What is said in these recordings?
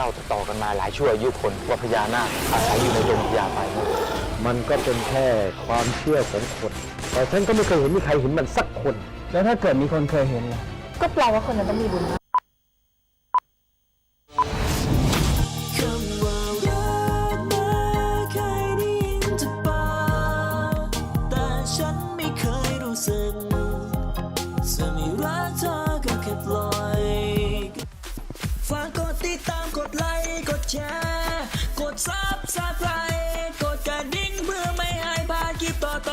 เล่าต่อๆกันมาหลายชั่วอายุคนว่าพญานาคอาศัยอยู่ในดงพญาไฟนั่นมันก็เป็นแค่ความเชื่อของคน แต่ฉันก็ไม่เคยเห็นมีใครเห็นมันสักคน แล้วถ้าเกิดมีคนเคยเห็นล่ะก็แปลว่าคนนั้นต้องมีบุญมาก พ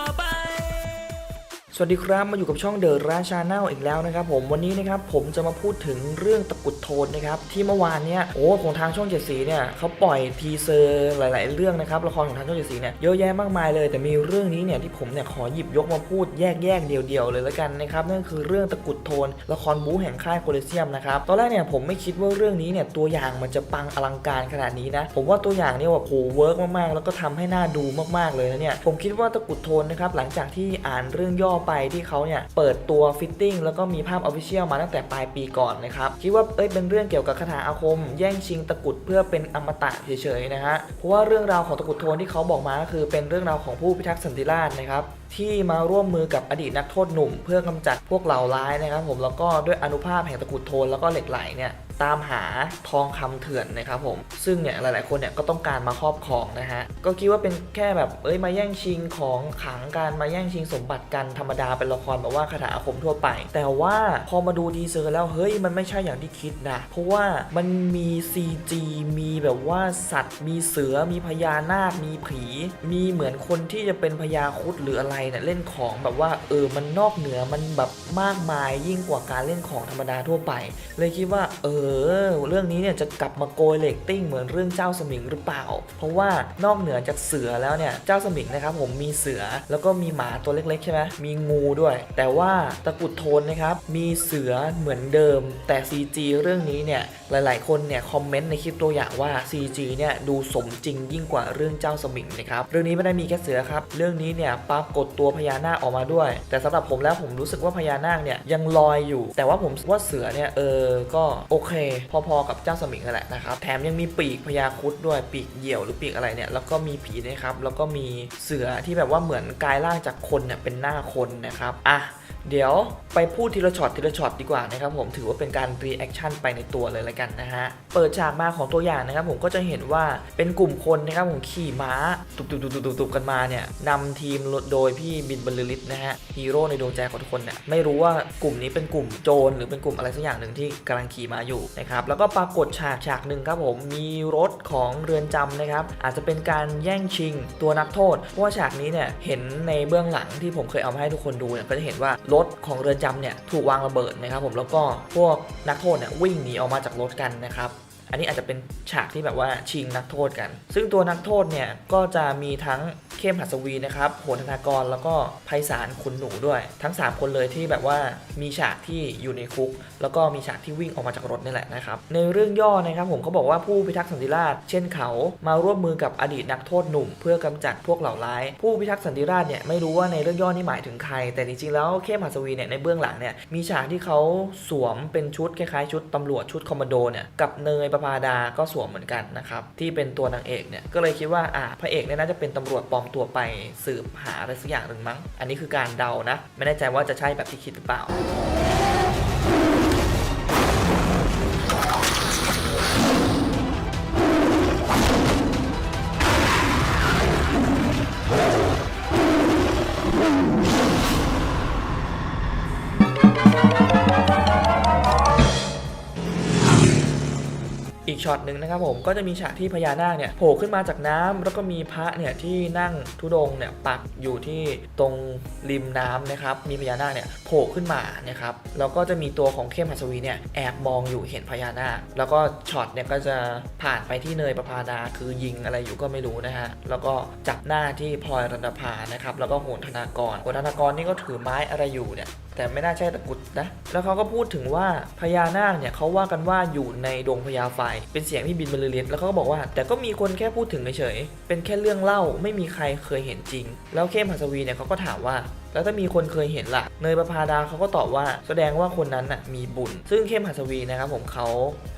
สวัสดีครับมาอยู่กับช่องเดอะราชาแนลอีกแล้วนะครับผมวันนี้นะครับผมจะมาพูดถึงเรื่องตะกุดโทนนะครับที่เมื่อวานเนี้ยโอ้ของทางช่องเจ็ดสีเนี่ยเขาปล่อยทีเซอร์หลาย ๆ เรื่องนะครับละครของทางช่องเจ็ดสีเนี่ยเยอะแยะมากมายเลยแต่มีเรื่องนี้เนี่ยที่ผมเนี่ยขอหยิบยกมาพูดแยกๆเดียว ๆ เลยแล้วกันนะครับนั่นคือเรื่องตะกุดโทน ละครบู๊แห่งค่ายโคลิเซียมนะครับตอนแรกเนี่ยผมไม่คิดว่าเรื่องนี้เนี่ยตัวอย่างมันจะปังอลังการขนาดนี้นะผมว่าตัวอย่างเนี่ยแบบโหเวิร์กมากๆ แล้วก็ทำให้น่าดูมากๆเลยนะเนี่ยผมคิดว่าตะกุดโทนนะครับหลังจากที่อ่านเรื่องย่อไปที่เขาเนี่ยเปิดตัวฟิตติ้งแล้วก็มีภาพออฟฟิเชียลมาตั้งแต่ปลายปีก่อนนะครับคิดว่าเอ้ยเป็นเรื่องเกี่ยวกับคาถาอาคม แย่งชิงตะกุดเพื่อเป็นอมตะเฉยๆนะฮะเพราะว่าเรื่องราวของตะกุดโทนที่เขาบอกมาก็คือเป็นเรื่องราวของผู้พิทักษ์สันติราษฎร์นะครับที่มาร่วมมือกับอดีตนักโทษหนุ่ม เพื่อกำจัดพวกเหล่าร้ายนะครับผมแล้วก็ด้วยอนุภาพแห่งตะกุดโทนแล้วก็เหล็กไหลเนี่ย ตามหาทองคำเถื่อนนะครับผม ซึ่งเนี่ยหลาย ๆ คนเนี่ยก็ต้องการมาครอบครองนะฮะ ก็คิดว่าเป็นแค่แบบเอ้ยมาแย่งชิงของขังกันมาแย่งชิงสมบัติกันธรรมดาเป็นละครแบบว่าคาถาอาคมทั่วไป แต่ว่าพอมาดูทีเซอร์แล้วเฮ้ยมันไม่ใช่อย่างที่คิดนะ เพราะว่ามันมี CG มีแบบว่าสัตว์ มีเสือมีพญานาค มีผี มีเหมือนคนที่จะเป็นพญาครุดหรืออะไรเนี่ยเล่นของแบบว่าเออมันนอกเหนือมันแบบมากมายยิ่งกว่าการเล่นของธรรมดาทั่วไป เลยคิดว่าเออเรื่องนี้เนี่ยจะกลับมาโกยเลตติ้งเหมือนเรื่องเจ้าสมิงหรือเปล่า เพราะว่านอกเหนือจากเสือแล้วเนี่ยเจ้าสมิงนะครับผมมีเสือแล้วก็มีหมาตัวเล็กๆใช่ไหมมีงูด้วย แต่ว่าตะกุดโทนนะครับมีเสือเหมือนเดิม แต่ CG เรื่องนี้เนี่ยหลายๆ คนเนี่ยคอมเมนต์ในคลิปตัวอย่างว่า CG เนี่ยดูสมจริงยิ่งกว่าเรื่องเจ้าสมิงนะครับเรื่องนี้ไม่ได้มีแค่เสือครับเรื่องนี้เนี่ยปรากฏตัวพญานาคออกมาด้วย แต่สำหรับผมแล้วผมรู้สึกว่าพญานาคเนี่ยยังลอยอยู่ แต่ว่าผมว่าเสือเนี่ยเออก็โอเคพอๆกับเจ้าสมิงนั่นแหละนะครับ แถมยังมีปีกพญาครุดด้วยปีกเหยี่ยวหรือปีกอะไรเนี่ย แล้วก็มีผีนะครับ แล้วก็มีเสือที่แบบว่าเหมือนกายร่างจากคนเนี่ยเป็นหน้าคนนะครับ อะ เดี๋ยวไปพูดทีละช็อตทีละช็อตดีกว่านะครับผมถือว่าเป็นการรีแอคชั่นไปในตัวเลยละกันนะฮะ เปิดฉากมาของตัวอย่างนะครับผมก็จะเห็นว่าเป็นกลุ่มคนนะครับผมขี่ม้าตุบตุบตุบตุบตุบตุบกันมาเนี่ยนำทีมโดยพี่บินบรรลือฤทธิ์นะฮะฮีโร่ในดวงใจของทุกคนเนี่ยไม่รู้ว่ากลุ่มนี้เป็นกลุ่มโจรหรือเป็นกลุ่มอะไรสักอย่างหนึ่งที่กำลังขี่ม้าอยู่นะครับแล้วก็ปรากฏฉากฉากหนึ่งครับผมมีรถของเรือนจำนะครับอาจจะเป็นการแย่งชิงตัวนักโทษเพราะว่าฉากนี้เนี่ยเห็นในเบื้องหลังที่ผมเคยเอามาให้ทุกคนดูเนี่ยก็จะเห็นว่ารถของเรือนจำเนี่ยถูกวางระเบิดนะครับผมแล้วก็พวกนักโทษเนี่ยวิ่งหนีออกมาจากรถกันนะครับ อันนี้อาจจะเป็นฉากที่แบบว่าชิงนักโทษกัน ซึ่งตัวนักโทษเนี่ยก็จะมีทั้งเข้มหัสวีนะครับโหนธนากรแล้วก็ไพศาลขุนหนูด้วย ทั้ง 3 คนเลยที่แบบว่ามีฉากที่อยู่ในคุก แล้วก็มีฉากที่วิ่งออกมาจากรถนี่แหละนะครับในเรื่องย่อนะครับผมเขาบอกว่าผู้พิทักษ์สันติราษฎร์เช่นเขามาร่วมมือกับอดีตนักโทษหนุ่ม เพื่อกำจัดพวกเหล่าร้าย ผู้พิทักษ์สันติราษฎร์เนี่ยไม่รู้ว่าในเรื่องย่อนี่หมายถึงใคร แต่จริงๆแล้วเข้มหัสวีเนี่ยในเบื้องหลังเนี่ยมีฉากที่เขาสวมเป็นชุดคล้ายๆชุดตำรวจชุดคอมมานโดเนี่ยกับเนยประภาดาก็สวมเหมือนกันนะครับ ที่เป็นตัวนางเอกเนี่ย ก็เลยคิดว่าอ่าพระเอกเนี่ยน่าจะเป็นตำรวจปลอมตัวไปสืบหาอะไรสักอย่างหนึ่งมั้ง อันนี้คือการเดานะ ไม่แน่ใจว่าจะใช่แบบที่คิดหรือเปล่า ช็อตหนึ่งนะครับผมก็จะมีฉากที่พญานาคเนี่ยโผล่ขึ้นมาจากน้ำแล้วก็มีพระเนี่ยที่นั่งทุดงเนี่ยปักอยู่ที่ตรงริมน้ำนะครับมีพญานาคเนี่ยโผล่ขึ้นมานะครับแล้วก็จะมีตัวของเข้มหัสวีเนี่ยแอบมองอยู่เห็นพญานาค แล้วก็ช็อตเนี่ยก็จะผ่านไปที่เนยประภาดาคือยิงอะไรอยู่ก็ไม่รู้นะฮะแล้วก็จับหน้าที่พลอยรัตนภานะครับแล้วก็โหนธนากรโหนธนากรนี่ก็ถือไม้อะไรอยู่เนี่ยแต่ไม่น่าใช่ตะกุดนะแล้วเขาก็พูดถึงว่าพญานาคเนี่ยเขาว่ากันว่าอยู่ในดวงพญาไฟเป็นเสียงที่บินบรรลือฤทธิ์แล้วเขาก็บอกว่า แต่ก็มีคนแค่พูดถึงเฉยเป็นแค่เรื่องเล่าไม่มีใครเคยเห็นจริง แล้วเข้มหัสวีเนี่ยเขาก็ถามว่า แล้วถ้ามีคนเคยเห็นล่ะเนยประภาดาเขาก็ตอบว่าแสดงว่าคนนั้นน่ะมีบุญ ซึ่งเข้มหัสวีนะครับผมเขา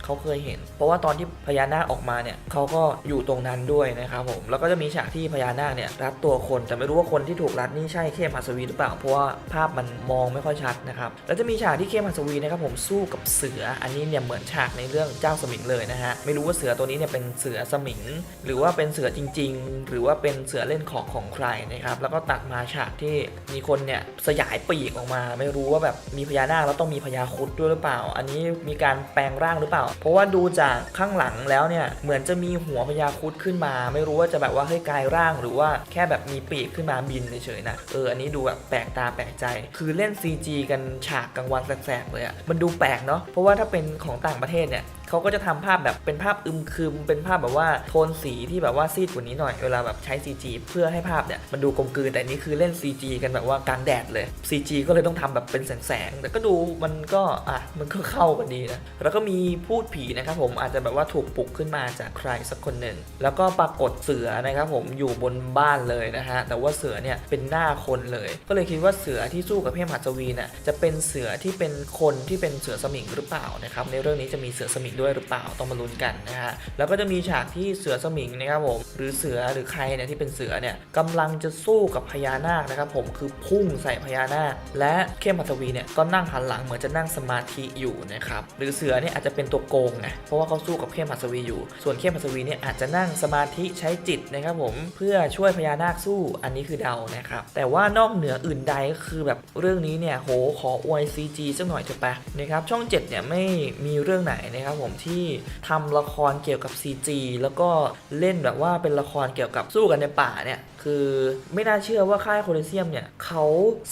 เขาเคยเห็น เพราะว่าตอนที่พญานาคออกมาเนี่ยเขาก็อยู่ตรงนั้นด้วยนะครับผมแล้วก็จะมีฉากที่พญานาคเนี่ยรัดตัวคน แต่ไม่รู้ว่าคนที่ถูกรัดนี่ใช่เข้มหัสวีหรือเปล่าเพราะว่าภาพมันมองไม่ค่อยชัดนะครับแล้วจะมีฉากที่เข้มหัสวีนะครับผมสู้กับเสืออันนี้เนี่ยเหมือนฉากในเรื่องเจ้าสมิงเลยนะฮะไม่รู้ว่าเสือตัวนี้เนี่ยเป็นเสือสมิง หรือว่าเป็นเสือจริง ๆ หรือว่าเป็นเสือเล่นของของใครนะครับแล้วก็ตัดมาฉากที่มีคนเนี่ยสยายปีกออกมา ไม่รู้ว่าแบบมีพญานาคแล้วต้องมีพญาครุดด้วยหรือเปล่า อันนี้มีการแปลงร่างหรือเปล่า เพราะว่าดูจากข้างหลังแล้วเนี่ยเหมือนจะมีหัวพญาครุดขึ้นมา ไม่รู้ว่าจะแบบว่าเฮ้ยกลายร่างหรือว่าแค่แบบมีปีกขึ้นมาบินเฉยๆนะเอออันนี้ดูแบบแปลกตาแปลกใจ คือเล่น CG กันฉากกลางวันแสกๆเลยอะมันดูแปลกเนาะเพราะว่าถ้าเป็นของต่างประเทศเนี่ย เขาก็จะทำภาพแบบเป็นภาพอึมครึม เป็นภาพแบบว่าโทนสีที่แบบว่าซีดกว่านี้หน่อยเวลาแบบใช้ CG เพื่อให้ภาพเนี่ยมันดูกลมกลืนแต่นี่คือเล่น CG กันแบบว่ากลางแดดเลย CG ก็เลยต้องทำแบบเป็นแสงๆแต่ก็ดูมันก็อะมันก็เข้ากันดีนะแล้วก็มีพูดผีนะครับผมอาจจะแบบว่าถูกปลุกขึ้นมาจากใครสักคนหนึ่งแล้วก็ปรากฏเสือนะครับผมอยู่บนบ้านเลยนะฮะแต่ว่าเสือเนี่ยเป็นหน้าคนเลย ก็เลยคิดว่าเสือที่สู้กับเพียมหัสวีน่ะจะเป็นเสือที่เป็นคนที่เป็นเสือสมิงหรือเปล่านะครับในเรื่องนี้จะมีเสือสมิงด้วยหรือเปล่าต้องมาลุ้นกันนะฮะแล้วก็จะมีฉากที่เสือสมิงนะครับผมหรือเสือหรือใครเนี่ยที่เป็นเสือเนี่ยกำลังจะสู้กับพญานาคนะครับผมคือพุ่งใส่พญานาค และเข้มหัสวีเนี่ยก็นั่งหันหลังเหมือนจะนั่งสมาธิอยู่นะครับหรือเสือเนี่ยอาจจะเป็นตัวโกงไงเพราะว่าเขาสู้กับเข้มหัสวีอยู่ ส่วนเข้มหัสวีเนี่ยอาจจะนั่งสมาธิใช้จิตนะครับผมเพื่อช่วยพญานาคสู้อันนี้คือเดานะครับแต่ว่านอกเหนืออื่นใดก็คือแบบเรื่องนี้เนี่ยโหขออวย CG สักหน่อยเถอะปะนะครับช่อง 7 เนี่ยไม่มีเรื่องไหนนะครับผมที่ทำละครเกี่ยวกับ CG แล้วก็เล่นแบบว่าเป็นละครเกี่ยวกับสู้กันในป่าเนี่ย คือไม่น่าเชื่อว่าค่ายโคลิเซียมเนี่ยเขา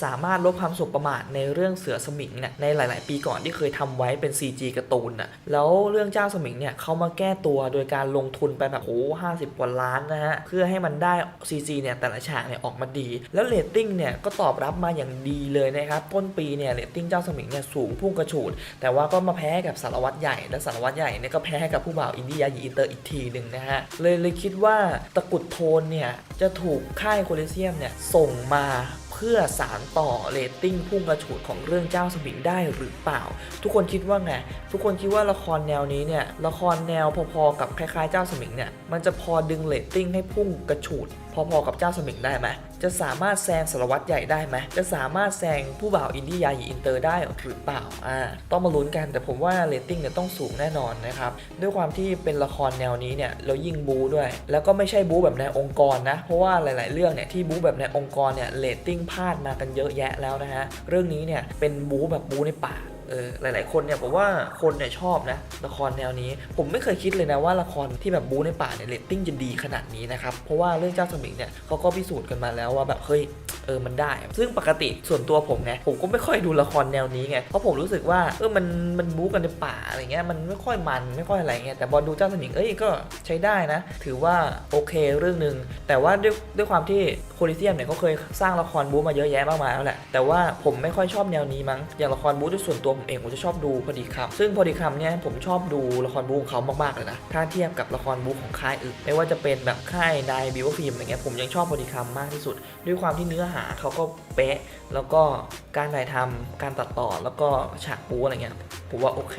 สามารถลบความสบประมาทในเรื่องเสือสมิงเนี่ยในหลาย ๆ ปีก่อนที่เคยทำไว้เป็น CG การ์ตูนน่ะแล้วเรื่องเจ้าสมิงเนี่ยเขามาแก้ตัวโดยการลงทุนไปแบบโอ้ห้าสิบกว่าล้านนะฮะเพื่อให้มันได้ CG เนี่ยแต่ละฉากเนี่ยออกมาดี แล้วเรตติ้งเนี่ยก็ตอบรับมาอย่างดีเลยนะครับต้นปีเนี่ยเรตติ้งเจ้าสมิงเนี่ยสูงพุ่งกระฉูด แต่ว่าก็มาแพ้กับสารวัตรใหญ่และสารวัตรใหญ่เนี่ยก็แพ้ให้กับผู้บ่าวอินดี้ยายีอินเตอร์อีกทีหนึ่งนะฮะเลยเลยคิดว่าตะกุดโทนเนี่ยจะถูกค่ายโคลเซียมเนี่ยส่งมาเพื่อสารต่อเรตติ้งพุ่งกระฉูดของเรื่องเจ้าสมิงได้หรือเปล่า ทุกคนคิดว่าไง ทุกคนคิดว่าละครแนวนี้เนี่ยละครแนวพอๆกับคล้ายๆเจ้าสมิงเนี่ยมันจะพอดึงเรตติ้งให้พุ่งกระฉูด พอๆกับเจ้าสมิงได้ไหมจะสามารถแซงสารวัตรใหญ่ได้ไหมจะสามารถแซงผู้บ่าวอินดี้ยาหยีอินเตอร์ได้หรือเปล่าอ่าต้องมาลุ้นกันแต่ผมว่าเรตติ้งเนี่ยต้องสูงแน่นอนนะครับด้วยความที่เป็นละครแนวนี้เนี่ยแล้วยิ่งบูด้วย แล้วก็ไม่ใช่บูแบบในองค์กรนะเพราะว่าหลาย ๆ เรื่องเนี่ยที่บูแบบในองค์กรเนี่ยเรตติ้งพลาดมากันเยอะแยะแล้วนะฮะเรื่องนี้เนี่ยเป็นบูแบบบูในป่า เออหลาย ๆ คนเนี่ยผมว่าคนเนี่ยชอบนะละครแนวนี้ ผมไม่เคยคิดเลยนะว่าละครที่แบบบู๊ในป่าเนี่ยเรตติ้งจะดีขนาดนี้นะครับเพราะว่าเรื่องเจ้าสมิงเนี่ยเขาก็พิสูจน์กันมาแล้วว่าแบบเฮ้ย เออมันได้ ซึ่งปกติส่วนตัวผมไงผมก็ไม่ค่อยดูละครแนวนี้ไงเพราะผมรู้สึกว่าเออมันมันบู๊กันในป่าอะไรเงี้ยมันไม่ค่อยมันไม่ค่อยอะไรเงี้ยแต่บอลดูเจ้าสมิงเอ้ยก็ใช้ได้นะ ถือว่าโอเคเรื่องหนึ่งแต่ว่าด้วยด้วยความที่โคลิเซียมเนี่ยเขาเคยสร้างละครบู๊มาเยอะแยะมากมายแล้วแหละแต่ว่าผมไม่ค่อยชอบแนวนี้มั้งอย่างละครบู๊ด้วยส่วนตัวผมเองผมจะชอบดูพอดีคำซึ่งพอดีคำเนี่ยผมชอบดูละครบู๊ของเขามากๆเลยนะถ้าเทียบกับละครบู๊ของค่ายอื่นไม่ว่าจะเป็นแบบค่ายนายบิวฟิล์มอะไรเงี้ยผมยังชอบพอดีคำมากที่สุด ด้วยความที่เนื้อหาเขาก็เป๊ะ แล้วก็การถ่ายทำการตัดต่อแล้วก็ฉากปูอะไรเงี้ยผมว่าโอเค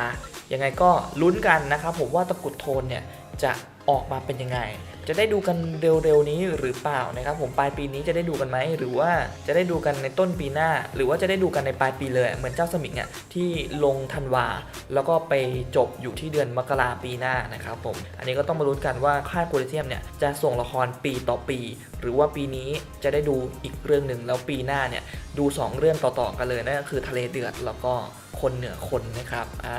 อะยังไงก็ลุ้นกันนะครับผมว่าตะกุดโทนเนี่ย จะออกมาเป็นยังไง จะได้ดูกันเร็วๆนี้หรือเปล่านะครับ ผมปลายปีนี้จะได้ดูกันไหมหรือว่าจะได้ดูกันในต้นปีหน้า หรือว่าจะได้ดูกันในปลายปีเลย เหมือนเจ้าสมิงอะที่ลงธันวา แล้วก็ไปจบอยู่ที่เดือนมกราปีหน้านะครับผมอันนี้ก็ต้องมาลุ้นกันว่าค่ายโคลิเซียมเนี่ยจะส่งละครปีต่อปี หรือว่าปีนี้จะได้ดูอีกเรื่องหนึ่งแล้วปีหน้าเนี่ยดู 2 เรื่องต่อๆกันเลยนั่นก็คือทะเลเดือดแล้วก็คนเหนือคนนะครับอ่า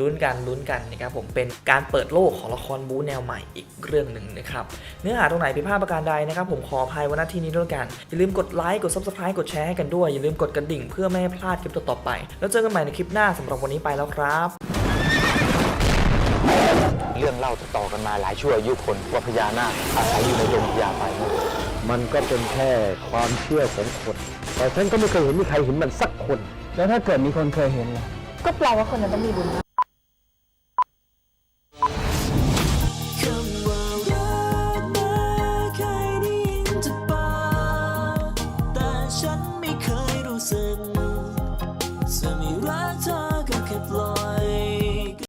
ลุ้นกันลุ้นกันนะครับผมเป็นการเปิดโลกของละครบู๊แนวใหม่อีกเรื่องหนึ่งนะครับเนื้อหาตรงไหนผิดพลาดประการใดนะครับผมขออภัยวันหน้าที่นี้ด้วยกัน อย่าลืมกดไลค์กด subscribe กดแชร์ให้กันด้วย อย่าลืมกดกระดิ่งเพื่อไม่ให้พลาดคลิปต่อๆไป แล้วเจอกันใหม่ในคลิปหน้าสำหรับวันนี้ไปแล้วครับเรื่องเล่าต่อๆกันมาหลายชั่วอายุคนว่าพญานาคอาศัยอยู่ในดงพญาไฟนั่นมันก็เป็นแค่ความเชื่อของคน แต่ฉันก็ไม่เคยเห็นมีใครเห็นมันสักคน แล้วถ้าเกิดมีคนเคยเห็นล่ะก็แปลว่าคนนั้นต้องมีบุญมาก